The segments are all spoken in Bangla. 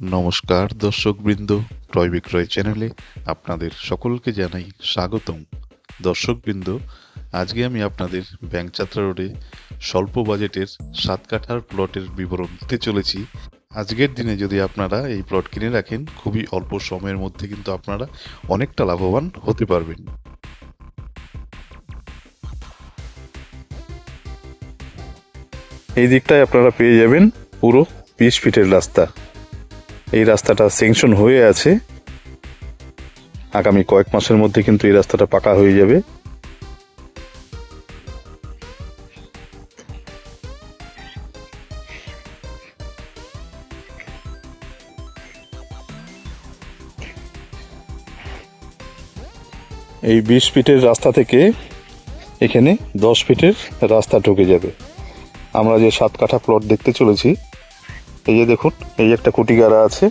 নমস্কার, দর্শকবৃন্দ, ক্রয় বিক্রয় চ্যানেলে আপনাদের সকলকে জানাই স্বাগতম। দর্শকবৃন্দ, আজকে আমি আপনাদের ব্যাংকযাত্রা রোডে স্বল্প বাজেটের সাত কাঠার প্লটের বিবরণ দিতে চলেছি। আজকের দিনে যদি আপনারা এই প্লট কিনে রাখেন, খুবই অল্প সময়ের মধ্যে কিন্তু আপনারা অনেকটা লাভবান হতে পারবেন। এই দিকটায় আপনারা পেয়ে যাবেন পুরো বিশ ফিটের রাস্তা। এই রাস্তাটা সেংশন হয়ে আছে। আগামী কয়েক মাসের মধ্যে কিন্তু এই রাস্তাটা পাকা হয়ে যাবে। এই বিশ ফিটের রাস্তা থেকে এখানে দশ ফিটের রাস্তা ঢুকে যাবে। আমরা যে সাত কাঠা প্লট দেখতে চলেছি এই যে দেখুন, এই একটা খুঁটি গাড়া আছে।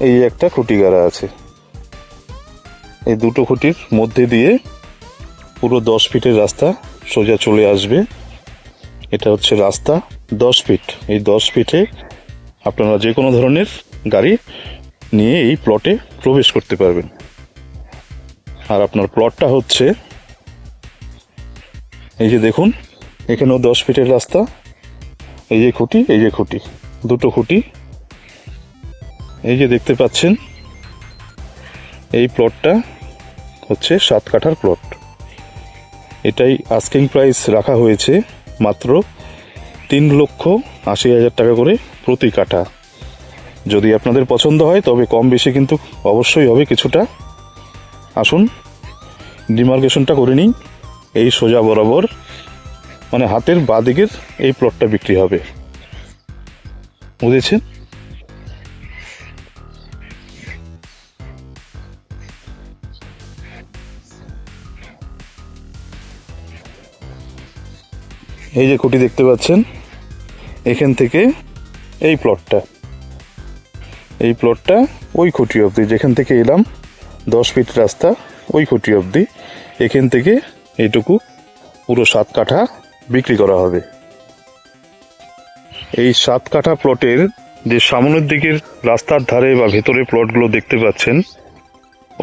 এই একটা খুঁটি গাড়া আছে। এই দুটো খুঁটির মধ্যে দিয়ে পুরো দশ ফিটের রাস্তা সোজা চলে আসবে। এটা হচ্ছে রাস্তা দশ ফিট। এই দশ ফিটে আপনারা যে কোনো ধরনের গাড়ি নিয়ে এই প্লটে প্রবেশ করতে পারবেন। আর আপনার প্লটটা হচ্ছে, এই যে দেখুন, এখানেও দশ ফিটের রাস্তা। এই যে খুঁটি, এই যে খুঁটি। দুটো খুঁটি। এই যে দেখতে পাচ্ছেন, এই প্লটটা হচ্ছে সাত কাঠার প্লট। এটাই আস্কিং প্রাইস রাখা হয়েছে মাত্র তিন লক্ষ আশি হাজার টাকা করে প্রতি কাঠা। যদি আপনাদের পছন্দ হয়, তবে কম বেশি কিন্তু অবশ্যই হবে কিছুটা। আসুন ডিমার্কেশনটা করে নিই। এই সোজা বরাবর মানে হাতের বাদিকের এই প্লটটা বিক্রি হবে। বুঝেছেন? এই যে খুঁটি দেখতে পাচ্ছেন, এখান থেকে এই প্লটটা এই প্লটটা ওই খুঁটি অবধি, যেখান থেকে এলাম, দশ ফিট রাস্তা, ওই খুঁটি অবধি। এখান থেকে এইটুকু, পুরো সাত কাঠা বিক্রি করা হবে। এই সাত কাঠা প্লটের যে সামনের দিকের রাস্তার ধারে বা ভেতরে প্লটগুলো দেখতে পাচ্ছেন,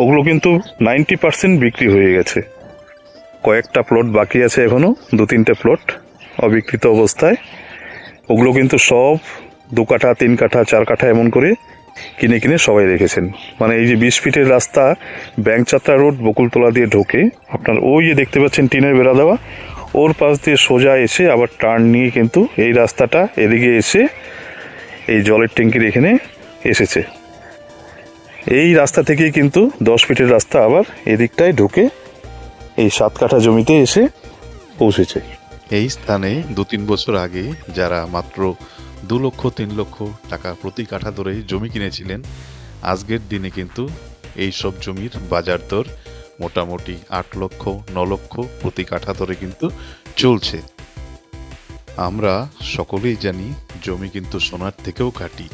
ওগুলো কিন্তু নাইনটি পার্সেন্ট বিক্রি হয়ে গেছে। কয়েকটা প্লট বাকি আছে এখনও দু তিনটে প্লট অবিকৃত অবস্থায়। ওগুলো কিন্তু সব দু কাঠা, তিন কাঠা, চার কাঠা এমন করে কিনে কিনে সবাই রেখেছেন। মানে এই যে বিশ ফিটের রাস্তা ব্যাংকচাত্রা রোড বকুলতলা দিয়ে ঢোকে, আপনার ওই যে দেখতে পাচ্ছেন টিনের বেড়া দেওয়া ওর পাশ দিয়ে সোজা এসে আবার টার্ন নিয়ে কিন্তু এই রাস্তাটা এদিকে এসে এই জলের ট্যাঙ্কির এখানে এসেছে। এই রাস্তা থেকে কিন্তু দশ ফিটের রাস্তা আবার এদিকটায় ঢুকে এই সাত কাঠা জমিতে এসে পৌঁছেছে। এই স্থানে দু তিন বছর আগে যারা মাত্র দু লক্ষ, তিন লক্ষ টাকা প্রতি কাঠা ধরে জমি কিনেছিলেন, আজকের দিনে কিন্তু এই সব জমির বাজার দর মোটামুটি আট লক্ষ, ন লক্ষ প্রতি কাঠা ধরে কিন্তু চলছে। আমরা সকলেই জানি জমি কিন্তু সোনার থেকেও কাটি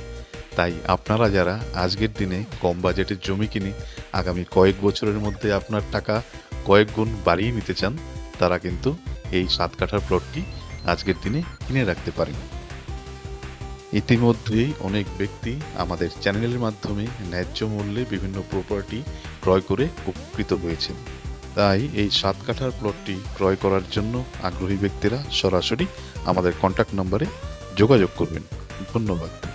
তাই আপনারা যারা আজকের দিনে কম বাজেটের জমি কিনে আগামী কয়েক বছরের মধ্যে আপনার টাকা কয়েক গুণ বাড়িয়ে নিতে চান, তারা কিন্তু এই সাত কাঠার প্লটটি আজকের দিনে কিনে রাখতে পারেন। ইতিমধ্যেই অনেক ব্যক্তি আমাদের চ্যানেলের মাধ্যমে ন্যায্য মূল্যে বিভিন্ন প্রপার্টি ক্রয় করে উপকৃত হয়েছেন। তাই এই সাত কাঠার প্লটটি ক্রয় করার জন্য আগ্রহী ব্যক্তিরা সরাসরি আমাদের কন্ট্যাক্ট নম্বরে যোগাযোগ করবেন। ধন্যবাদ।